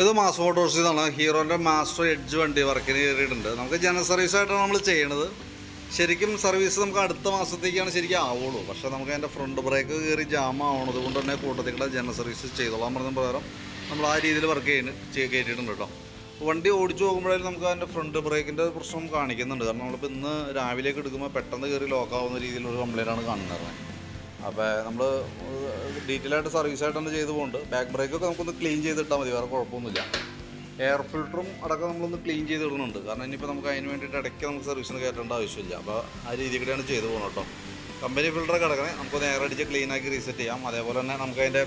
ഇത് mass Motors ഇതാണ്. ഹീറോന്റെ master edge വണ്ടി വർക്കിന് കയറിയിട്ടുണ്ട്. നമുക്ക് ജനറൽ സർവീസ് ആയിട്ടാണ് നമ്മൾ ചെയ്യണത്. ശരിക്കും സർവീസ് നമുക്ക് അടുത്ത മാസത്തേക്കാണ് ശരിക്കും ആവുള്ളൂ. പക്ഷെ നമുക്ക് അതിന്റെ ഫ്രണ്ട് ബ്രേക്ക് കയറി ജാം ആവണത് കൊണ്ട് തന്നെ കൂട്ടത്തിൽ ജനറൽ സർവീസ് ചെയ്തോളാം പറഞ്ഞ പ്രകാരം നമ്മൾ ആ രീതിയിൽ വർക്ക് ചെയ്യുന്ന ചെയ്- കയറ്റിയിട്ടുണ്ട് കേട്ടോ. വണ്ടി ഓടിച്ചു പോകുമ്പോഴായാലും നമുക്ക് അതിന്റെ ഫ്രണ്ട് ബ്രേക്കിന്റെ പ്രശ്നം കാണിക്കുന്നുണ്ട്. കാരണം നമ്മളിപ്പോൾ ഇന്ന് രാവിലേക്ക് എടുക്കുമ്പോൾ പെട്ടെന്ന് കയറി ലോക്കാവുന്ന രീതിയിലുള്ള ആണ് കാണുന്നത്. അപ്പോൾ നമ്മൾ ഡീറ്റെയിൽ ആയിട്ട് സർവീസ് ആയിട്ട് തന്നെ ചെയ്ത് പോകുന്നുണ്ട്. ബാക്ക് ബ്രേക്കൊക്കെ നമുക്കൊന്ന് ക്ലീൻ ചെയ്തിട്ടാൽ മതി വേറെ കുഴപ്പമൊന്നുമില്ല. എയർ ഫിൽറ്ററും അടക്കം നമ്മളൊന്ന് ക്ലീൻ ചെയ്ത് ഇടുന്നുണ്ട്. കാരണം ഇനിയിപ്പോൾ നമുക്ക് അതിന് വേണ്ടിയിട്ട് ഇടയ്ക്ക് നമുക്ക് സർവീസിന് കയറ്റേണ്ട ആവശ്യമില്ല. അപ്പോൾ ആ രീതിയിൽ കൂടെയാണ് ചെയ്ത് പോകുന്നത് കേട്ടോ. കമ്പനി ഫിൽറ്റർ കിടക്കണേ നമുക്കൊന്ന് എയർ അടിച്ച് ക്ലീൻ ആക്കി റീസെറ്റ് ചെയ്യാം. അതേപോലെ തന്നെ നമുക്ക് അതിന്റെ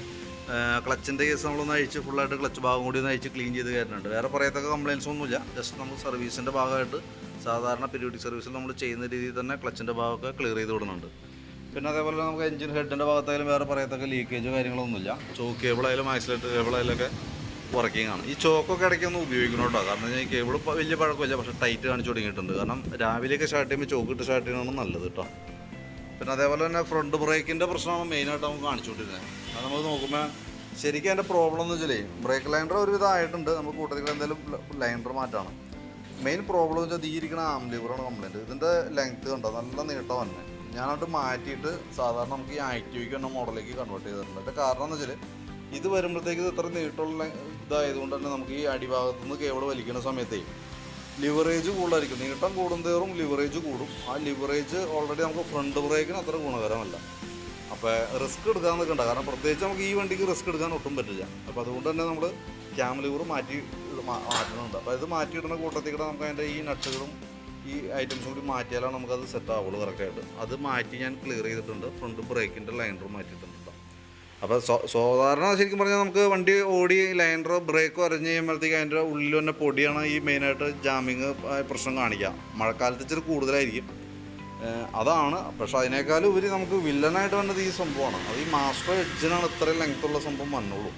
ക്ലച്ചിന്റെ കേസ് നമ്മളൊന്ന് അഴിച്ച് ഫുള്ളായിട്ട് ക്ലച്ച് ഭാഗം കൂടി ഒന്ന് അഴിച്ച് ക്ലീൻ ചെയ്ത് കയറ്റുന്നുണ്ട് വേറെ പറയത്തക്ക കംപ്ലയിൻസ് ഒന്നുമില്ല. ജസ്റ്റ് നമ്മൾ സർവീസിന്റെ ഭാഗമായിട്ട് സാധാരണ പീരിയോഡിക് സർവീസിൽ നമ്മൾ ചെയ്യുന്ന രീതിയിൽ തന്നെ ക്ലച്ചിന്റെ ഭാഗമൊക്കെ ക്ലിയർ ചെയ്ത് വിടുന്നുണ്ട്. പിന്നെ അതേപോലെ നമുക്ക് എഞ്ചിൻ ഹെഡിന്റെ ഭാഗത്തായാലും വേറെ പറയത്തക്ക ലീക്കേജോ കാര്യങ്ങളൊന്നുമില്ല. ചോക്ക് കേബിളായാലും ആക്സിലേറ്റർ കേബിളായാലൊക്കെ വർക്കിംഗ് ആണ്. ഈ ചോക്കൊക്കെ ഇടയ്ക്ക് ഒന്ന് ഉപയോഗിക്കണം കേട്ടോ കാരണം ഈ കേബിൾ വലിയ പഴക്കമില്ല പക്ഷെ ടൈറ്റ് കാണിച്ചു തുടങ്ങിയിട്ടുണ്ട്. കാരണം രാവിലെയൊക്കെ സ്റ്റാർട്ട് ചെയ്യുമ്പോൾ ചോക്ക് ഇട്ട് സ്റ്റാർട്ട് ചെയ്യണമെന്ന് നല്ലത് കേട്ടോ പിന്നെ അതേപോലെ തന്നെ ഫ്രണ്ട് ബ്രേക്കിന്റെ പ്രശ്നമാണ് മെയിനായിട്ട് നമുക്ക് കാണിച്ചുകൊണ്ടിരുന്നത് അത് നമ്മൾ നോക്കുമ്പോൾ ശരിക്കും അതിന്റെ പ്രോബ്ലം എന്ന് വെച്ചാൽ ബ്രേക്ക് ലൈൻഡർ ഒരുവിധം ആയിട്ടുണ്ട്. നമുക്ക് കൂട്ടത്തിൽ എന്തായാലും ലൈൻഡർ മാറ്റാണ്. മെയിൻ പ്രോബ്ലം എന്ന് വെച്ചാൽ ഈ ഇരിക്കുന്ന ആം ലിവറാണ് കംപ്ലൈന്റ് ഇതിന്റെ ലെങ്ത് കണ്ടോ? നല്ല നീട്ടം തന്നെ ഞാനത് മാറ്റിയിട്ട് സാധാരണ നമുക്ക് ഈ ആക്റ്റീവിക്ക് എന്ന മോഡലിലേക്ക് കൺവേർട്ട് ചെയ്തിട്ടുണ്ട്. അതിന്റെ കാരണം എന്ന് വെച്ചാൽ ഇത് വരുമ്പോഴത്തേക്ക് ഇത് ഇത്ര നീട്ടമുള്ള ഇതായതുകൊണ്ട് തന്നെ നമുക്ക് ഈ അടിഭാഗത്തു നിന്ന് കേബിൾ വലിക്കുന്ന സമയത്തേ ലിവറേജ് കൂടുതലായിരിക്കും. നീട്ടം കൂടുന്തോറും ലിവറേജ് കൂടും. ആ ലിവറേജ് ഓൾറെഡി നമുക്ക് ഫ്രണ്ട് ബ്രേക്കിന് അത്ര ഗുണകരമല്ല. അപ്പോൾ റിസ്ക് എടുക്കാൻ നിൽക്കണ്ട. കാരണം പ്രത്യേകിച്ച് നമുക്ക് ഈ വണ്ടിക്ക് റിസ്ക് എടുക്കാൻ ഒട്ടും പറ്റില്ല. അപ്പോൾ അതുകൊണ്ട് തന്നെ നമ്മൾ ക്യാം ലിവർ മാറ്റി മാറ്റുന്നുണ്ട് അപ്പോൾ ഇത് മാറ്റിയിടുന്ന കൂട്ടത്തിൽ കൂടെ നമുക്ക് അതിന്റെ ഈ നട്ടുകളും ഈ ഐറ്റംസും കൂടി മാറ്റിയാലാണ് നമുക്കത് സെറ്റ് ആവുള്ളൂ കറക്റ്റായിട്ട് അത് മാറ്റി ഞാൻ ക്ലിയർ ചെയ്തിട്ടുണ്ട്. ഫ്രണ്ട് ബ്രേക്കിന്റെ ലൈനർ മാറ്റിയിട്ടുണ്ട് അപ്പോൾ സാധാരണ ശരിക്കും പറഞ്ഞാൽ നമുക്ക് വണ്ടി ഓടി ലൈനറോ ബ്രേക്കോ അരഞ്ഞ് കഴിയുമ്പോഴത്തേക്ക് അതിന്റെ ഉള്ളിൽ തന്നെ പൊടിയാണ് ഈ മെയിനായിട്ട് ജാമിങ് പ്രശ്നം കാണിക്കുക മഴക്കാലത്ത് ഇച്ചിരി കൂടുതലായിരിക്കും. അതാണ്. പക്ഷേ അതിനേക്കാളും ഉപരി നമുക്ക് വില്ലനായിട്ട് വന്നത് ഈ സംഭവമാണ്. അത് ഈ മാസ്റ്റർ എഡ്ജിനാണ് ഇത്രയും ലെങ്ത്തുള്ള സംഭവം വന്നുള്ളൂ.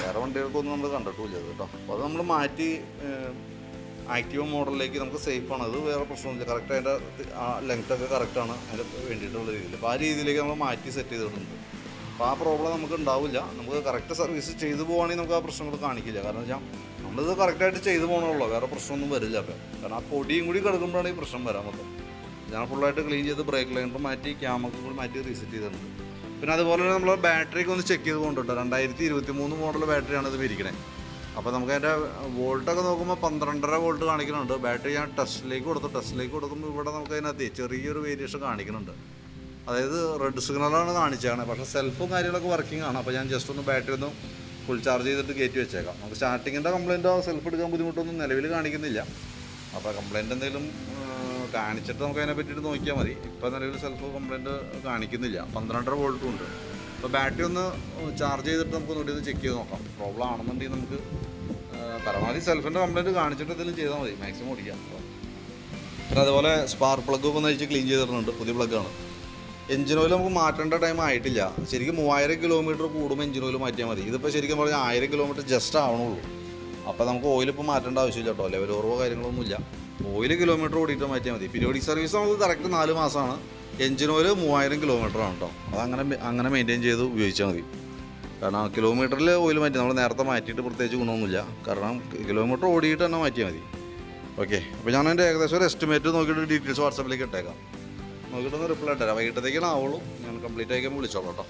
വേറെ വണ്ടികൾക്കൊന്നും നമ്മൾ കണ്ടിട്ടില്ല കേട്ടോ അപ്പോൾ അത് നമ്മൾ മാറ്റി ആക്റ്റീവ് മോഡലിലേക്ക് നമുക്ക് സേഫാണ് അത് വേറെ പ്രശ്നമൊന്നുമില്ല കറക്റ്റ് അതിന്റെ ആ ലെങ്ത് ഒക്കെ കറക്റ്റാണ് അതിന് വേണ്ടിയിട്ടുള്ള രീതിയിൽ. അപ്പോൾ ആ രീതിയിലേക്ക് നമ്മൾ മാറ്റി സെറ്റ് ചെയ്തിട്ടുണ്ട്. അപ്പോൾ ആ പ്രോബ്ലം നമുക്ക് ഉണ്ടാവില്ല. നമുക്ക് കറക്റ്റ് സർവീസ് ചെയ്തു പോവുകയാണെങ്കിൽ നമുക്ക് ആ പ്രശ്നങ്ങൾ കാണിക്കില്ല. കാരണം വെച്ചാൽ നമ്മളിത് കറക്റ്റായിട്ട് ചെയ്തു പോകണമല്ലോ വേറെ പ്രശ്നമൊന്നും വരില്ല. അപ്പോൾ കാരണം ആ പൊടിയും കൂടി കിടക്കുമ്പോഴാണ് ഈ പ്രശ്നം വരാൻ പറ്റും ഞാൻ ഫുള്ളായിട്ട് ക്ലീൻ ചെയ്ത് ബ്രേക്ക് ലൈനർ മാറ്റി ക്യാമറ കൂടി മാറ്റി റീസെറ്റ് ചെയ്തിട്ടുണ്ട്. പിന്നെ അതുപോലെ നമ്മൾ ബാറ്ററിക്ക് ഒന്ന് ചെക്ക് ചെയ്ത് കൊണ്ടുണ്ട് രണ്ടായിരത്തി ഇരുപത്തി മൂന്ന് മോഡൽ ബാറ്ററിയാണ് ഇത് ഇരിക്കണേ അപ്പോൾ നമുക്ക് അതിന്റെ വോൾട്ടൊക്കെ നോക്കുമ്പോൾ പന്ത്രണ്ടര വോൾട്ട് കാണിക്കുന്നുണ്ട്. ബാറ്ററി ഞാൻ ടെസ്റ്റിലേക്ക് കൊടുത്തു. ടെസ്റ്റിലേക്ക് കൊടുക്കുമ്പോൾ ഇവിടെ നമുക്ക് അതിനകത്ത് ചെറിയൊരു വേരിയേഷൻ കാണിക്കുന്നുണ്ട്. അതായത് റെഡ് സിഗ്നലാണ് കാണിച്ചതാണ് പക്ഷേ സെൽഫും കാര്യങ്ങളൊക്കെ വർക്കിംഗ് ആണ്. അപ്പോൾ ഞാൻ ജസ്റ്റ് ഒന്ന് ബാറ്ററി ഒന്ന് ഫുൾ ചാർജ് ചെയ്തിട്ട് കയറ്റി വെച്ചേക്കാം. നമുക്ക് സ്റ്റാർട്ടിങ്ങിന്റെ കംപ്ലയിന്റോ സെൽഫ് എടുക്കാൻ ബുദ്ധിമുട്ടൊന്നും നിലവിൽ കാണിക്കുന്നില്ല. അപ്പോൾ കംപ്ലയിന്റ് എന്തെങ്കിലും കാണിച്ചിട്ട് നമുക്ക് അതിനെ പറ്റിയിട്ട് നോക്കിയാൽ മതി. ഇപ്പോൾ നിലവിൽ സെൽഫ് കംപ്ലയിന്റ് കാണിക്കുന്നില്ല. പന്ത്രണ്ടര വോൾട്ടും ഉണ്ട്. അപ്പോൾ ബാറ്ററി ഒന്ന് ചാർജ് ചെയ്തിട്ട് നമുക്ക് ഒന്നുകൂടി ഒന്ന് ചെക്ക് ചെയ്ത് നോക്കാം. പ്രോബ്ലം ആണെന്നുണ്ടെങ്കിൽ നമുക്ക് പരമാവധി സെൽഫിന്റെ കംപ്ലയിന്റ് കാണിച്ചിട്ട് എന്തെങ്കിലും ചെയ്താൽ മതി. മാക്സിമം ഓടിക്കാം. പിന്നെ അതുപോലെ സ്പാർക്ക് പ്ലഗ് ഒക്കെ നയിച്ച് ക്ലീൻ ചെയ്തിട്ടുണ്ട് പുതിയ പ്ലഗ്ഗാണ് എഞ്ചിൻ ഓയിൽ നമുക്ക് മാറ്റേണ്ട ടൈം ആയിട്ടില്ല. ശരിക്കും മൂവായിരം കിലോമീറ്റർ കൂടുമ്പോൾ എഞ്ചിൻ ഓയിൽ മാറ്റിയാൽ മതി. ഇതിപ്പോൾ ശരിക്കും പറഞ്ഞാൽ ആയിരം കിലോമീറ്റർ ജസ്റ്റ് ആവണുള്ളൂ. അപ്പോൾ നമുക്ക് ഓയിൽ ഇപ്പോൾ മാറ്റേണ്ട ആവശ്യമില്ല കേട്ടോ ലെവൽ ഓർവോ കാര്യങ്ങളൊന്നുമില്ല ഓയിൽ കിലോമീറ്റർ ഓടിയിട്ട് മാറ്റിയാൽ മതി. പീരിയോഡിക് സർവീസ് നമുക്ക് കറക്റ്റ് നാല് മാസമാണ് എഞ്ചിൻ ഓയിൽ മൂവായിരം കിലോമീറ്റർ ആണ് കേട്ടോ അതങ്ങനെ അങ്ങനെ മെയിന്റെയിൻ ചെയ്ത് ഉപയോഗിച്ചാൽ മതി. കാരണം കിലോമീറ്ററിൽ ഓയിൽ മാറ്റി നമ്മൾ നേരത്തെ മാറ്റിയിട്ട് പ്രത്യേകിച്ച് ഗുണമൊന്നുമില്ല. കാരണം കിലോമീറ്റർ ഓടിയിട്ട് തന്നെ മാറ്റിയാൽ മതി. ഓക്കെ അപ്പോൾ ഞാൻ അതിന്റെ ഏകദേശം ഒരു എസ്റ്റിമേറ്റ് നോക്കിയിട്ട് ഡീറ്റെയിൽസ് വാട്സാപ്പിലേക്ക് ഇട്ടേക്കാം. നോക്കിയിട്ടൊന്ന് റിപ്ലൈ ഇട്ടേരാം വൈകിട്ടത്തേക്കാണ് ആവുള്ളൂ. ഞാൻ കംപ്ലീറ്റ് ആയിക്കാൻ വിളിച്ചോളാം കേട്ടോ.